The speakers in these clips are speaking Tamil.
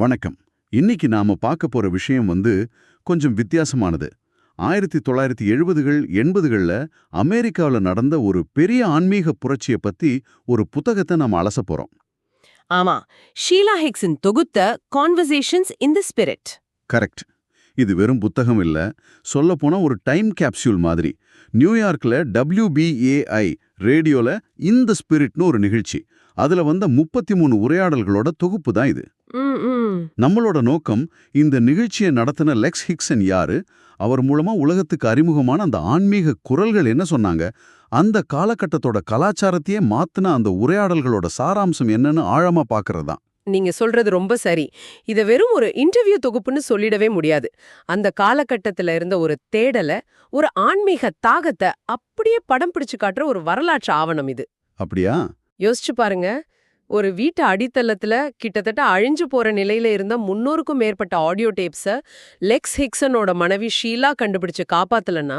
வணக்கம். இன்னைக்கு நாம பார்க்க போற விஷயம் வந்து கொஞ்சம் வித்தியாசமானது. ஆயிரத்தி தொள்ளாயிரத்தி எழுபதுகள் எண்பதுகள்ல அமெரிக்காவில் நடந்த ஒரு பெரிய ஆன்மீக புரட்சியை பத்தி ஒரு புத்தகத்தை நாம அலச போறோம். ஆமா ஷீலா ஹிக்ஸின் தொகுத்த conversations in the spirit correct. இது வெறும் புத்தகம் இல்ல சொல்லப் போனா ஒரு டைம் கேப்சூல் மாதிரி. நியூயார்க்ல WBAI ரேடியோல இந்த ஸ்பிரிட்னு ஒரு நிகழ்ச்சி. அதுல வந்த முப்பத்தி மூணு உரையாடல்களோட தொகுப்பு தான் இது. நம்மளோட நோக்கம் இந்த நிகழ்ச்சியை நடத்தின லெக்ஸ் ஹிக்சன் யாரு? அவர் மூலமா உலகத்துக்கு அறிமுகமான அந்த ஆன்மீக குரல்கள் என்ன சொன்னாங்க? அந்த காலகட்டத்தோட கலாச்சாரத்தையே மாத்துன அந்த உரையாடல்களோட சாராம்சம் என்னன்னு ஆழமா பார்க்கறதுதான் நீங்க சொல்றது ரொம்ப சரி. இத வெறும் ஒரு இன்டர்வியூ தொகுப்புன்னு சொல்லிடவே முடியாது. அந்த காலகட்டத்துல இருந்த ஒரு தேடல ஒரு ஆன்மீக தாகத்தை அப்படியே படம் பிடிச்சு காட்டுற ஒரு வரலாற்று ஆவணம் இது. அப்படியா? யோசிச்சு பாருங்க. ஒரு வீட்டு அடித்தளத்துல கிட்டத்தட்ட அழிஞ்சு போற நிலையில இருந்த முன்னூறுக்கும் மேற்பட்ட ஆடியோ டேப்ஸ லெக்ஸ் ஹிக்சனோட மனைவி ஷீலா கண்டுபிடிச்சு காப்பாத்தலன்னா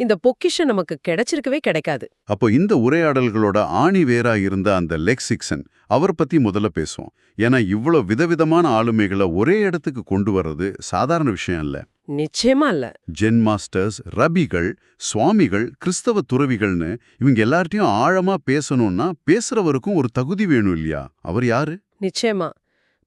இந்த பொக்கிஷம் நமக்கு கிடைச்சிருக்கவே கிடைக்காது. அப்போ இந்த உரையாடல்களோட ஆணி வேரா இருந்த அந்த லெக்ஸ் ஹிக்சன் அவர் பத்தி முதல்ல பேசுவோம். ஏன்னா இவ்வளோ விதவிதமான ஆளுமைகளை ஒரே இடத்துக்கு கொண்டு வர்றது சாதாரண விஷயம் இல்ல. நிச்சயமா இல்ல. ஜென் மாஸ்டர்ஸ் ரபிகள் சுவாமிகள் கிறிஸ்தவ துறவிகள்னு இவங்க எல்லார்ட்டையும் ஆழமா பேசணும்னா பேசுறவருக்கும் ஒரு தகுதி வேணும் இல்லையா? அவர் யாரு? நிச்சயமா.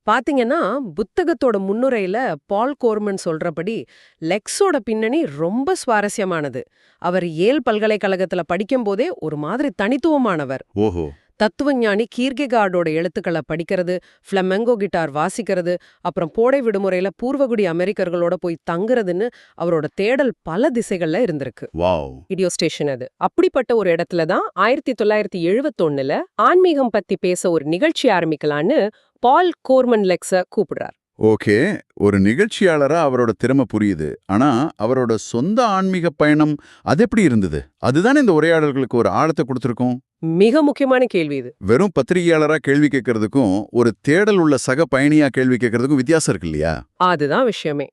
பாத்தீங்கன்னா புத்தகத்தோட முன்னுரையில பால் கோர்மன் சொல்றபடி லெக்ஸோட பின்னணி ரொம்ப சுவாரஸ்யமானது. அவர் ஏல் பல்கலைக்கழகத்துல படிக்கும்போதே ஒரு மாதிரி தனித்துவமானவர். ஓஹோ. தத்துவஞானி கீர்கெகார்டோட எழுத்துக்களை படிக்கிறது ஃப்ளமெங்கோ கிட்டார் வாசிக்கிறது அப்புறம் கோடை விடுமுறையில பூர்வகுடி அமெரிக்கர்களோட போய் தங்குறதுன்னு அவரோட தேடல் பல திசைகள்ல இருந்திருக்கு. வாவ். ரேடியோ ஸ்டேஷன் அது. அப்படிப்பட்ட ஒரு இடத்துல தான் ஆயிரத்தி தொள்ளாயிரத்தி எழுவத்தொன்னுல ஆன்மீகம் பத்தி பேச ஒரு நிகழ்ச்சி ஆரம்பிக்கலான்னு பால் கோர்மன் லெக்ஸ கூப்பிடுறார். ஓகே. ஒரு நிகழ்ச்சியாளரா அவரோட திறமை புரியுது. ஆனா அவரோட சொந்த ஆன்மீக பயணம் அது எப்படி இருந்தது? அதுதானே இந்த உரையாடல்களுக்கு ஒரு ஆழத்தை கொடுத்திருக்கும்? மிக முக்கியமான கேள்வி இது. வெறும் பத்திரிகையாளரா கேள்வி கேட்கறதுக்கும் ஒரு தேடல் உள்ள சக பயணியா கேள்வி கேட்கறதுக்கும் வித்தியாசம் இருக்கு இல்லையா? அதுதான் விஷயமே.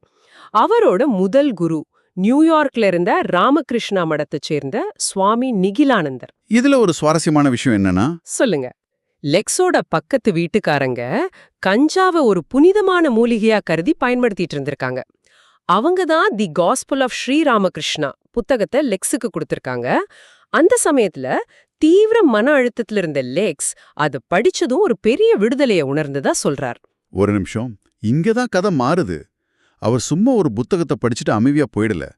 அவரோட முதல் குரு நியூயார்க்ல இருந்த ராமகிருஷ்ணா மடத்தைச் சேர்ந்த சுவாமி நிகிலானந்தர். இதுல ஒரு சுவாரஸ்யமான விஷயம் என்னன்னா? சொல்லுங்க. லெக்ஸோட பக்கத்து வீட்டுக்காரங்க கஞ்சாவை ஒரு புனிதமான மூலிகையா கருதி பயன்படுத்திட்டு இருந்திருக்காங்க. அவங்க தான் தி காஸ்பல் ஆஃப் ஸ்ரீராமகிருஷ்ணா புத்தகத்தை லெக்ஸுக்கு கொடுத்திருக்காங்க. அந்த சமயத்துல தீவிர மன அழுத்தத்துல இருந்த லெக்ஸ் அது படிச்சதும் ஒரு பெரிய விடுதலையை உணர்ந்ததா சொல்றார். ஒரு நிமிஷம். இங்கதான் கதை மாறுது. அவர் சும்மா ஒரு புத்தகத்தை படிச்சுட்டு அமைதியா போயிடல.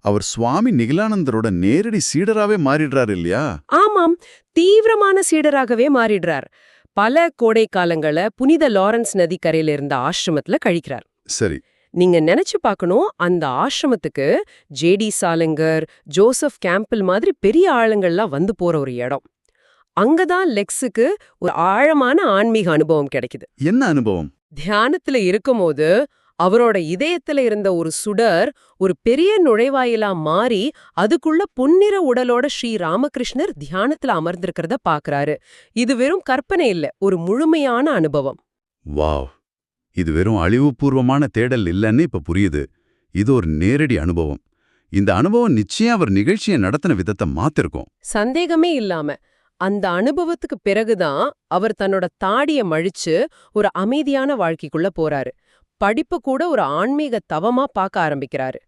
அவர் சுவாமி நிகிலானந்தரோட நேரடி சீடராவே மாறிடுறாரு இல்லையா? ஆமாம். தீவிரமான சீடராகவே மாறிடுறார். பல கோடை காலங்கள புனித லாரன்ஸ் நதிக்கரையில இருந்த ஆசிரமத்துல கழிக்கிறார். சரி. நீங்க நினைச்சு பார்க்கணும் அந்த ஆசிரமத்துக்கு ஜேடி சாலங்கர் ஜோசப் கேம்பிள் மாதிரி பெரிய ஆளுங்கள்லாம் வந்து போற ஒரு இடம். அங்கதான் லெக்ஸுக்கு ஒரு ஆழமான ஆன்மீக அனுபவம் கிடைக்குது. என்ன அனுபவம்? தியானத்துல இருக்கும்போது அவரோட இதயத்துல இருந்த ஒரு சுடர் ஒரு பெரிய நுழைவாயிலா மாறி அதுக்குள்ள பொன்னிற உடலோட ஸ்ரீ ராமகிருஷ்ணர் தியானத்துல அமர்ந்திருக்கிறத பாக்குறாரு. இது வெறும் கற்பனை இல்ல ஒரு முழுமையான அனுபவம். வாவ். இது வெறும் அழிவுபூர்வமான தேடல் இல்லைன்னு இப்ப புரியுது. இது ஒரு நேரடி அனுபவம். இந்த அனுபவம் நிச்சயம் அவர் நிகழ்ச்சியை நடத்தின விதத்தை மாத்திருக்கும். சந்தேகமே இல்லாம அந்த அனுபவத்துக்கு பிறகுதான் அவர் தன்னோட தாடிய மழிச்சு ஒரு அமைதியான வாழ்க்கைக்குள்ள போறாரு. படிப்பு கூட ஒரு ஆன்மீக தவமா பார்க்க ஆரம்பிக்கிறாரு.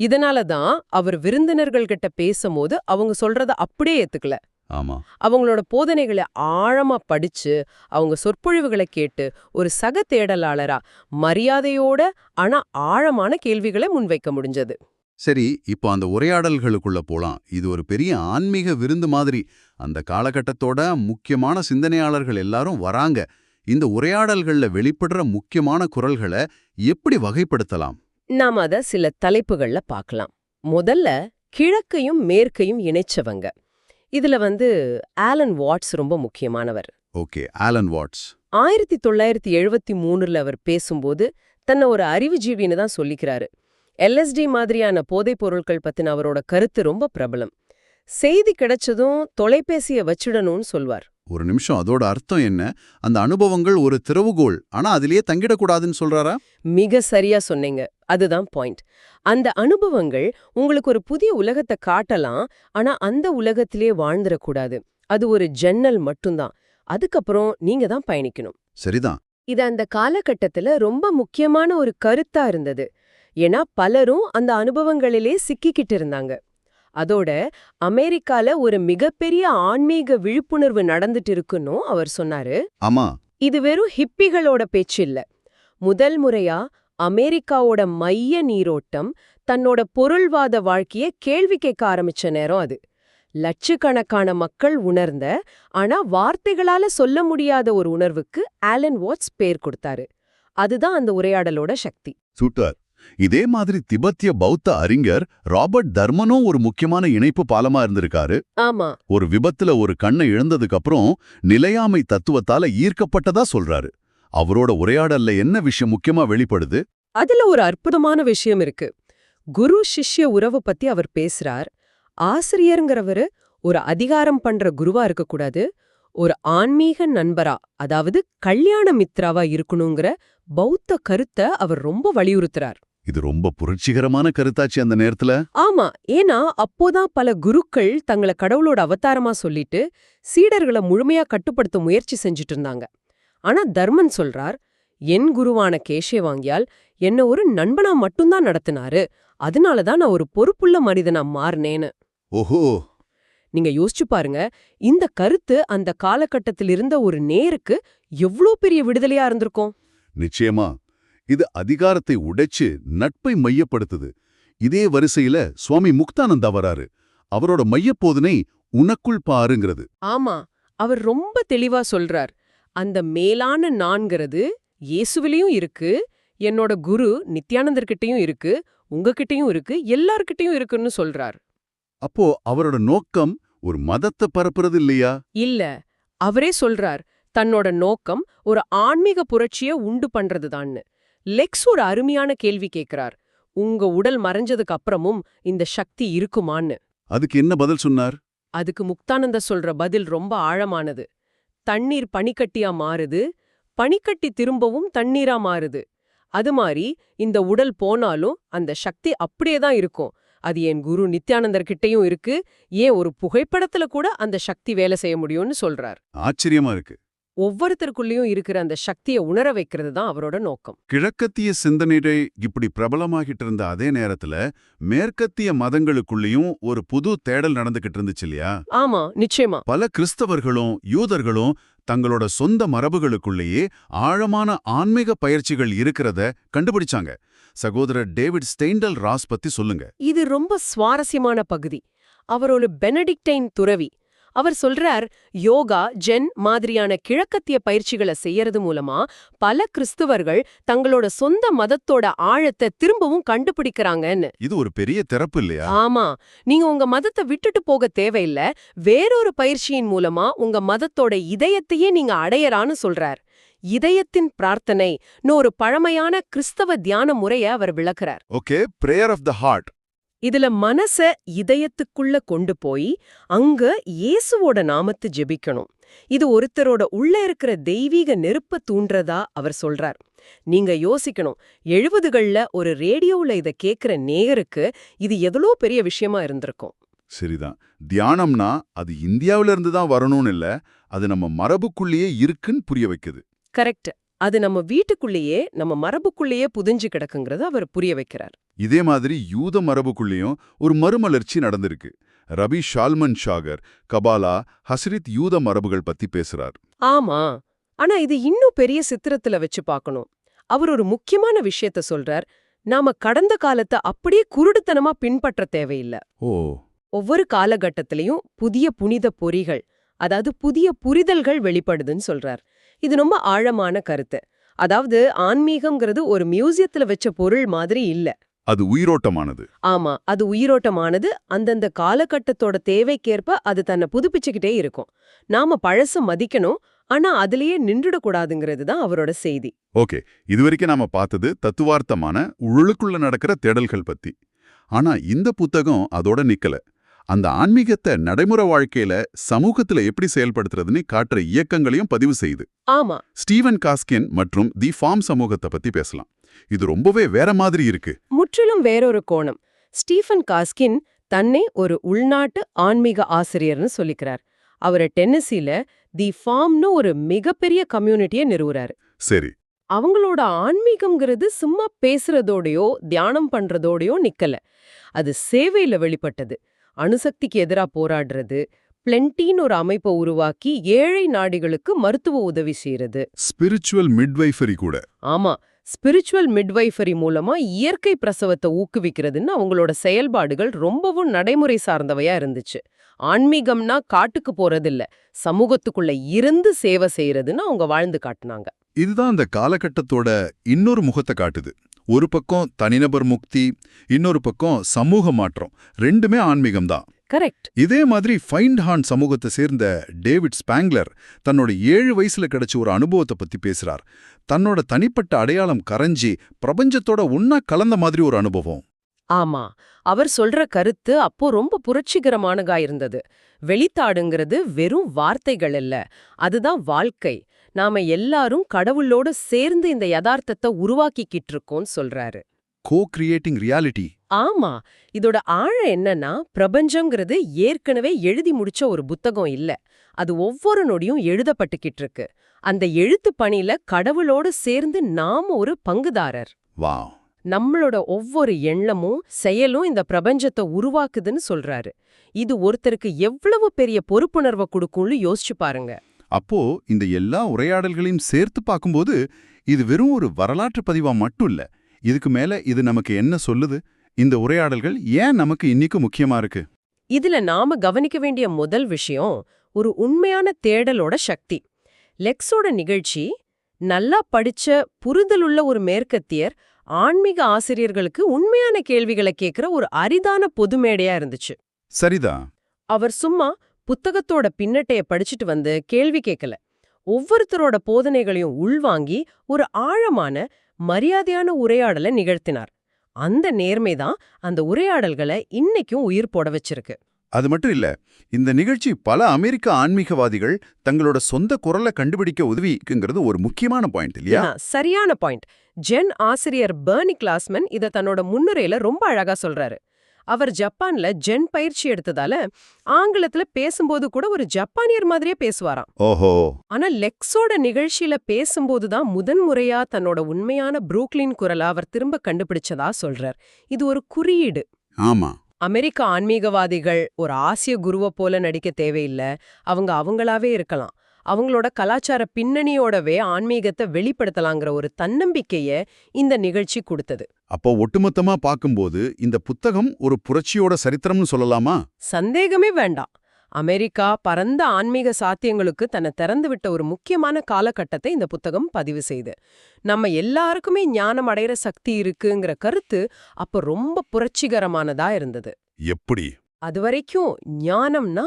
இதனால தான் அவர் விருந்தினர்கள்கிட்ட பேசும்போது அவங்க சொல்றத அப்படியே ஏத்துக்கல. ஆமா. அவங்களோட போதனைகளை ஆழமா படிச்சு அவங்க சொற்பொழிவுகளை கேட்டு ஒரு சக தேடலாளரா மரியாதையோட ஆனா ஆழமான கேள்விகளை முன்வைக்க முடிஞ்சது. சரி இப்போ அந்த உரையாடல்களுக்குள்ள போலாம். இது ஒரு பெரிய ஆன்மீக விருந்து மாதிரி. அந்த காலகட்டத்தோட முக்கியமான சிந்தனையாளர்கள் எல்லாரும் வராங்க. இந்த உரையாடல்கள்ல வெளிப்படுற முக்கியமான குரல்களை எப்படி வகைப்படுத்தலாம்? நாம் அத சில தலைப்புகள்ல பார்க்கலாம். முதல்ல கிழக்கையும் மேற்கையும் இணைச்சவங்க. இதுல வந்து ஆலன் வாட்ஸ் ரொம்ப முக்கியமானவர். Okay Alan Watts. ஆயிரத்தி தொள்ளாயிரத்தி எழுபத்தி மூணுல அவர் பேசும்போது தன்னை ஒரு அறிவுஜீவின்னு தான் சொல்லிக்கிறாரு. எல்எஸ்டி மாதிரியான போதைப் பொருட்கள் பத்தின அவரோட கருத்து ரொம்ப பிரபலம். செய்தி கிடைச்சதும் தொலைபேசிய வச்சிடணும்னு சொல்வார். ஒரு நிமிஷம் அதோட அர்த்தம் என்ன? அந்த அனுபவங்கள் ஒரு திறவுகோல் ஆனா அதிலேயே தங்கிடக்கூடாதுன்னு சொல்றாரா? மிக சரியா சொன்னீங்க. அதுதான் பாயிண்ட் அந்த அனுபவங்கள் உங்களுக்கு ஒரு புதிய உலகத்தை காட்டலாம் ஆனா அந்த உலகத்திலே வாழ்ந்துடக்கூடாது. அது ஒரு ஜன்னல் மட்டும்தான். அதுக்கப்புறம் நீங்க தான் பயணிக்கணும். சரிதான். இது அந்த காலகட்டத்துல ரொம்ப முக்கியமான ஒரு கருத்தா இருந்தது. ஏன்னா பலரும் அந்த அனுபவங்களிலே சிக்கிக்கிட்டு இருந்தாங்க. அதோட அமெரிக்கால ஒரு மிகப்பெரிய ஆன்மீக விழிப்புணர்வு நடந்துட்டு இருக்குன்னும் அவர் சொன்னாரு. ஆமா. இது வெறும் ஹிப்பிகளோட பேச்சு இல்ல. முதல் முறையா அமெரிக்காவோட மைய நீரோட்டம் தன்னோட பொருள்வாத வாழ்க்கைய கேள்வி கேட்க ஆரம்பிச்ச நேரம் அது. லட்சக்கணக்கான மக்கள் உணர்ந்த ஆனா வார்த்தைகளால சொல்ல முடியாத ஒரு உணர்வுக்கு ஆலன் வாட்ஸ் பேர் கொடுத்தாரு. அதுதான் அந்த உரையாடலோட சக்தி. சூட்டர் இதே மாதிரி திபெத்திய பௌத்த அறிஞர் ராபர்ட் தர்மனும் ஒரு முக்கியமான இணைப்பு பாலமா இருந்திருக்காரு. ஆமா. ஒரு விபத்துல ஒரு கண்ணை இழந்ததுக்கு அப்புறம் நிலையாமை தத்துவத்தால ஈர்க்கப்பட்டதா சொல்றாரு. அவரோட உரையாடல்ல என்ன விஷயம் முக்கியமா வெளிப்படுது? அதுல ஒரு அற்புதமான விஷயம் இருக்கு. குரு சிஷ்ய உறவு பத்தி அவர் பேசுறார். ஆசிரியருங்கிறவரு ஒரு அதிகாரம் பண்ற குருவா இருக்கக்கூடாது. ஒரு ஆன்மீக நண்பரா அதாவது கல்யாண மித்ராவா இருக்கணுங்கிற பௌத்த கருத்தை அவர் ரொம்ப வலியுறுத்துறார். இது ரொம்ப புரட்சிகரமான கருத்தாச்சு அந்த நேரத்துல. ஆமா ஏன்னா அப்போதான் பல குருக்கள் தங்கள கடவுளோட அவதாரமா சொல்லிட்டு சீடர்களை முழுமையா கட்டுப்படுத்த முயற்சி செஞ்சுட்டு இருந்தாங்க. ஆனா தர்மன் சொல்றார் என் குருவான கேஷேவாங்கியால் என்ன ஒரு நண்பனா மட்டும்தான் நடத்தினாரு. அதனாலதான் நான் ஒரு பொறுப்புள்ள மனிதனா மாறினேன்னு. ஓஹோ! நீங்க யோசிச்சு பாருங்க இந்த கருத்து அந்த காலகட்டத்தில் இருந்த ஒரு நேருக்கு எவ்ளோ பெரிய விடுதலையா இருந்திருக்கும்? நிச்சயமா. இது அதிகாரத்தை உடைச்சு நட்பை மையப்படுத்துது. இதே வரிசையில சுவாமி முக்தானந்தா வராரு. அவரோட மையப்போதனை உனக்குள் பாருங்கிறது. ஆமா அவர் ரொம்ப தெளிவா சொல்றார். அந்த மேலான நான்கிறது இயேசுவிலையும் இருக்கு என்னோட குரு நித்யானந்தர்கிட்டயும் இருக்கு உங்ககிட்டயும் இருக்கு எல்லார்கிட்டயும் இருக்குன்னு சொல்றார். அப்போ அவரோட நோக்கம் ஒரு மதத்தை பரப்புறது இல்லையா? இல்ல அவரே சொல்றார் தன்னோட நோக்கம் ஒரு ஆன்மீக புரட்சிய உண்டு பண்றதுதான்னு. லெக்ஸ் ஒரு அருமையான கேள்வி கேக்குறார். உங்க உடல் மறைஞ்சதுக்கு அப்புறமும் இந்த சக்தி இருக்குமான்னு. அதுக்கு என்ன பதில் சொன்னார்? அதுக்கு முக்தானந்த சொல்ற பதில் ரொம்ப ஆழமானது. தண்ணீர் பனிக்கட்டியா மாறுது பனிக்கட்டி திரும்பவும் தண்ணீரா மாறுது. அது மாதிரி இந்த உடல் போனாலும் அந்த சக்தி அப்படியே தான் இருக்கும். அது என் குரு நித்யானந்தர் கிட்டயும் இருக்கு. ஏன் ஒரு புகைப்படத்துல கூட அந்த சக்தி வேலை செய்ய முடியும்னு சொல்றார். ஆச்சரியமா இருக்கு. ஒவ்வொருத்தருக்குள்ளயும் இருக்கிற அந்த சக்தியை உணர வைக்கிறது தான் அவரோட நோக்கம். கிழக்கத்திய சிந்தனையை இப்படி பிரபலமாகிட்டு இருந்த அதே நேரத்துல மேற்கத்திய மதங்களுக்குள்ளேயும் ஒரு புது தேடல் நடந்துகிட்டு இருந்துச்சு இல்லையா? ஆமா நிச்சயமா. பல கிறிஸ்தவர்களும் யூதர்களும் தங்களோட சொந்த மரபுகளுக்குள்ளேயே ஆழமான ஆன்மீக பயிற்சிகள் இருக்கிறத கண்டுபிடிச்சாங்க. சகோதரர் டேவிட் ஸ்டெயின்டல் ராஸ் பத்தி சொல்லுங்க. இது ரொம்ப சுவாரஸ்யமான பகுதி. அவர் ஒரு பெனடிக்டைன் துறவி அவர் சொல்றார் யோகா ஜென் மாதிரியான கிழக்கத்திய பயிற்சிகளை செய்யறது மூலமா பல கிறிஸ்துவர்கள் தங்களோட சொந்த மதத்தோட ஆழத்தை திரும்பவும் கண்டுபிடிக்கிறாங்கன்னு. இது ஒரு பெரிய திறப்பு இல்லையா? ஆமா. நீங்க உங்க மதத்தை விட்டுட்டு போக தேவையில்ல. வேறொரு பயிற்சியின் மூலமா உங்க மதத்தோட இதயத்தையே நீங்க அடையறான்னு சொல்றார். இதயத்தின் பிரார்த்தனை ஒரு பழமையான கிறிஸ்தவ தியான முறைய அவர் விளக்குறார். Okay prayer of the heart இதுல மனச இதயத்துக்குள்ள கொண்டு போய் அங்க இயேசுவோட நாமத்து ஜெபிக்கணும். இது ஒருத்தரோட உள்ள இருக்கிற தெய்வீக நெருப்ப தூண்டுறதா அவர் சொல்றார். நீங்க யோசிக்கணும் எழுபதுகள்ல ஒரு ரேடியோவுல இத கேக்குற நேயருக்கு இது எவ்வளோ பெரிய விஷயமா இருந்திருக்கும். சரிதான். தியானம்னா அது இந்தியாவில இருந்து தான் வரணும்னு இல்ல அது நம்ம மரபுக்குள்ளேயே இருக்குன்னு புரிய வைக்குது. கரெக்ட் அது நம்ம வீட்டுக்குள்ளேயே நம்ம மரபுக்குள்ளேயே புதிஞ்சு கிடக்குங்கிறத அவர் புரிய வைக்கிறார். இதே மாதிரி யூத மரபுக்குள்ளேயும் ஒரு மறுமலர்ச்சி நடந்திருக்கு. ரபி ஷால்மன் ஷாகர் கபாலா ஹஸ்ரித் யூத மரபுகள் பத்தி பேசுறார். ஆமா. ஆனா இது இன்னும் பெரிய சித்திரத்துல வச்சு பார்க்கணும் அவர் ஒரு முக்கியமான விஷயத்த சொல்றார். நாம கடந்த காலத்தை அப்படியே குருடுத்தனமா பின்பற்ற தேவையில்ல. ஓ. ஒவ்வொரு காலகட்டத்திலையும் புதிய புனித பொறிகள் அதாவது புதிய புரிதல்கள் வெளிப்படுதுன்னு சொல்றார். இது ரொம்ப ஆழமான கருத்து. அதாவது ஆன்மீகம்ங்கிறது ஒரு மியூசியத்துல வச்ச பொருள் மாதிரி இல்ல. அது உயிரோட்டமானது. ஆமா அது உயிரோட்டமானது அந்தந்த காலகட்டத்தோட தேவைக்கேற்ப அது தன்னை புதுப்பிச்சுக்கிட்டே இருக்கும். நாம பழச மதிக்கணும் ஆனா அதுலயே நின்றுடக்கூடாதுங்கிறது தான் அவரோட செய்தி. ஓகே இதுவரைக்கும் நாம பார்த்தது தத்துவார்த்தமான உள்ளுக்குள்ள நடக்கிற தேடல்கள் பத்தி. ஆனா இந்த புத்தகம் அதோட நிக்கல. அந்த ஆன்மீகத்தை நடைமுறை வாழ்க்கையில சமூகத்துல எப்படி செயல்படுத்துறதுன்னு காட்டுற இயக்கங்களையும் பதிவு செய்யுது. ஆமா. ஸ்டீவன் காஸ்கின் மற்றும் தி ஃபார்ம் சமூகத்தை பத்தி பேசலாம். இது ரொம்பவே வேற மாதிரி இருக்கு. முற்றிலும் வேறொரு கோணம். ஸ்டீஃபன் காஸ்கின் தன்னை ஒரு உள்நாட்டு ஆன்மீக ஆசிரியர்னு சொல்லிக்கிறார். அவரை டென்னசில தி ஃபார்ம்னு ஒரு மிகப்பெரிய கம்யூனிட்டியை நிறுவுறாரு. சரி. அவங்களோட ஆன்மீகம்ங்கிறது சும்மா பேசுறதோடயோ தியானம் பண்றதோடயோ நிக்கல. அது சேவையில வெளிப்பட்டது. அணுசக்திக்கு எதிரா போராடுறது பிளென்டின்னு ஒரு அமைப்பை உருவாக்கி ஏழை நாடுகளுக்கு மருத்துவ உதவி செய்யறது ஸ்பிரிச்சுவல் மிட்வைஃபரி கூட. ஆமா ஸ்பிரிச்சுவல் மிட்வைஃபரி மூலமா இயற்கை பிரசவத்தை ஊக்குவிக்கிறதுன்னு அவங்களோட செயல்பாடுகள் ரொம்பவும் நடைமுறை சார்ந்தவையா இருந்துச்சு. ஆன்மீகம்னா காட்டுக்கு போறதில்ல சமூகத்துக்குள்ள இருந்து சேவை செய்யறதுன்னு அவங்க வாழ்ந்து காட்டுனாங்க. இதுதான் அந்த காலகட்டத்தோட இன்னொரு முகத்தை காட்டுது. ஒரு பக்கம் தனிநபர் முக்தி இன்னொரு பக்கம் சமூக மாற்றம். ரெண்டுமே ஆன்மீகம்தான். கரெக்ட். இதே மாதிரி ஃபைண்ட் ஹான் சமூகத்தை சேர்ந்த டேவிட் ஸ்பாங்லர் தன்னோட ஏழு வயசுல கிடைச்ச ஒரு அனுபவத்தை பத்தி பேசுறார். தன்னோட தனிப்பட்ட அடையாளம் கரைஞ்சி பிரபஞ்சத்தோட ஒன்னா கலந்த மாதிரி ஒரு அனுபவம். ஆமா அவர் சொல்ற கருத்து அப்போ ரொம்ப புரட்சிகரமானதா இருந்தது. வெளித்தாடுங்கிறது வெறும் வார்த்தைகள் இல்ல அதுதான் வாழ்க்கை. நாம எல்லாரும் கடவுளோட சேர்ந்து இந்த யதார்த்தத்தை உருவாக்கிக்கிட்டு இருக்கோம்னு சொல்றாரு. கோ கிரியேட்டிங் ரியாலிட்டி ஆமா இதோட ஆழம் என்னன்னா பிரபஞ்சம்ங்கிறது ஏற்கனவே எழுதி முடிச்ச ஒரு புத்தகம் இல்ல. அது ஒவ்வொரு நொடியும் எழுதப்பட்டுக்கிட்டு இருக்கு அந்த எழுத்து பணியில கடவுளோட சேர்ந்து நாம ஒரு பங்குதாரர். வா நம்மளோட ஒவ்வொரு எண்ணமும் செயலும் இந்த பிரபஞ்சத்தை உருவாக்குதுன்னு சொல்றாரு. இது ஒருத்தருக்கு எவ்வளவு பெரிய பொறுப்புணர்வை கொடுக்கும்னு யோசிச்சு பாருங்க. அப்போ இந்த எல்லா உரையாடல்களையும் சேர்த்து பார்க்கும்போது இது வெறும் ஒரு வரலாற்று பதிவா மட்டும் இல்ல. இதுக்கு மேல இது நமக்கு என்ன சொல்லுது? இந்த உரையாடல்கள் ஏன் நமக்கு இன்னைக்கு முக்கியமா இருக்கு? இதுல நாம கவனிக்க வேண்டிய முதல் விஷயம் ஒரு உண்மையான தேடலோட சக்தி. லெக்ஸோட நிகழ்ச்சி நல்லா படிச்ச புரிதலுள்ள ஒரு மேற்கத்தியர் ஆன்மீக ஆசிரியர்களுக்கு உண்மையான கேள்விகளை கேட்கிற ஒரு அரிதான பொது மேடையா இருந்துச்சு. சரிதான். அவர் சும்மா புத்தகத்தோட பின்னட்டைய படிச்சுட்டு வந்து கேள்வி கேட்கல ஒவ்வொருத்தரோட போதனைகளையும் உள்வாங்கி ஒரு ஆழமான மரியாதையான உரையாடலை நிகழ்த்தினார். அந்த நேர்மைதான் அந்த உரையாடல்களை இன்னைக்கும் உயிர் போட வச்சிருக்கு. அது மட்டும் இல்ல இந்த நிகழ்ச்சி பல அமெரிக்க ஆன்மீகவாதிகள் தங்களோட சொந்த குரலை கண்டுபிடிக்க உதவிக்குங்கிறது ஒரு முக்கியமான பாயிண்ட் இல்லையா? சரியான பாயிண்ட். ஜென் ஆசிரியர் பெர்னி கிளாஸ்மன் இத தன்னோட முன்னுரையில ரொம்ப அழகா சொல்றாரு. அவர் ஜப்பான்ல ஜென் பயிற்சி எடுத்ததால ஆங்கிலத்துல பேசும்போது கூட ஒரு ஜப்பானியர் மாதிரியே பேசுவாராம். ஓஹோ. ஆனா லெக்ஸோட நிகழ்ச்சியில பேசும்போது தான் முதன்முறையா தன்னோட உண்மையான புரூக்லின் குரலை அவர் திரும்ப கண்டுபிடிச்சதா சொல்றார். இது ஒரு குறியீடு. ஆமா. அமெரிக்க ஆன்மீகவாதிகள் ஒரு ஆசிய குருவை போல நடிக்க தேவையில்ல. அவங்க அவங்களாவே இருக்கலாம். அவங்களோட கலாச்சார பின்னணியோடவே ஆன்மீகத்தை வெளிப்படுத்தலாங்கிற ஒரு தன்னம்பிக்கைய இந்த நிகழ்ச்சி கொடுத்தது. அப்போ ஒட்டுமொத்தமா பார்க்கும்போது இந்த புத்தகம் ஒரு புரட்சியோட சரித்திரம்னு சொல்லலாமா? சந்தேகமே வேண்டாம். அமெரிக்கா பரந்த ஆன்மீக சாத்தியங்களுக்கு தன்னை திறந்து விட்ட ஒரு முக்கியமான காலகட்டத்தை இந்த புத்தகம் பதிவு செய்து. நம்ம எல்லாருக்குமே ஞானம் அடையிற சக்தி இருக்குங்கிற கருத்து அப்ப ரொம்ப புரட்சிகரமானதா இருந்தது. எப்படி? அதுவரைக்கும் ஞானம்னா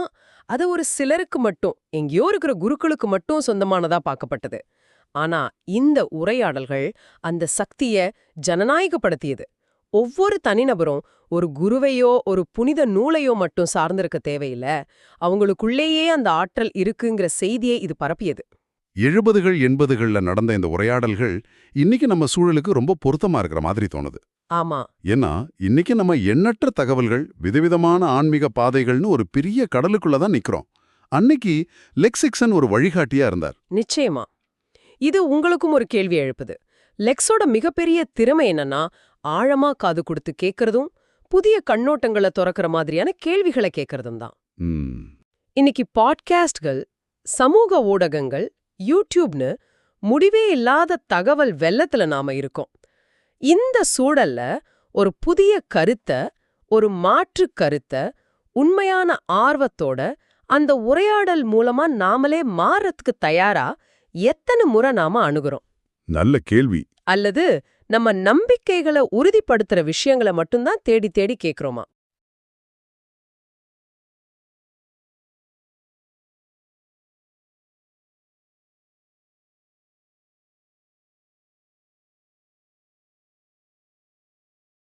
அது ஒரு சிலருக்கு மட்டும் எங்கேயோ இருக்கிற குருக்களுக்கு மட்டும் சொந்தமானதா பார்க்கப்பட்டது. ஆனா இந்த உரையாடல்கள் அந்த சக்திய ஜனநாயகப்படுத்தியது. ஒவ்வொரு தனிநபரும் ஒரு குருவையோ ஒரு புனித நூலையோ மட்டும் சார்ந்திருக்க தேவையில்ல. அவங்களுக்குள்ளேயே அந்த ஆற்றல் இருக்குங்கிற செய்தியை இது பரப்பியது. எழுபதுகள் எண்பதுகள்ல நடந்த இந்த உரையாடல்கள் இன்னைக்கு நம்ம சூழலுக்கு ரொம்ப பொருத்தமா இருக்கிற மாதிரி தோணுது. ஆமா. ஏன்னா இன்னைக்கு நம்ம எண்ணற்ற தகவல்கள் விதவிதமான ஆன்மீக பாதைகள்னு ஒரு பெரிய கடலுக்குள்ள தான் நிக்கிறோம். அன்னைக்கு லெக்சிக்சன் ஒரு வழிகாட்டியா இருந்தார். நிச்சயமா. இது உங்களுக்கும் ஒரு கேள்வி எழுப்புது. லெக்ஸோட மிகப்பெரிய திறமை என்னன்னா ஆழமா காது கொடுத்து கேட்கறதும் புதிய கண்ணோட்டங்களை துறக்கிற மாதிரியான கேள்விகளை கேட்கறதும் தான். இன்னைக்கு பாட்காஸ்ட்கள் சமூக ஊடகங்கள் யூடியூப்னு முடிவே இல்லாத தகவல் வெள்ளத்துல நாம இருக்கோம். இந்த சூழல்ல ஒரு புதிய கருத்த ஒரு மாற்று கருத்த உண்மையான ஆர்வத்தோட அந்த உரையாடல் மூலமா நாமளே மாறத்துக்கு தயாரா எத்தனை முறை நாம அணுகுறோம்? நல்ல கேள்வி. அல்லது நம்ம நம்பிக்கைகளை உறுதிப்படுத்துற விஷயங்களை மட்டும்தான் தேடி தேடி கேக்குறோமா?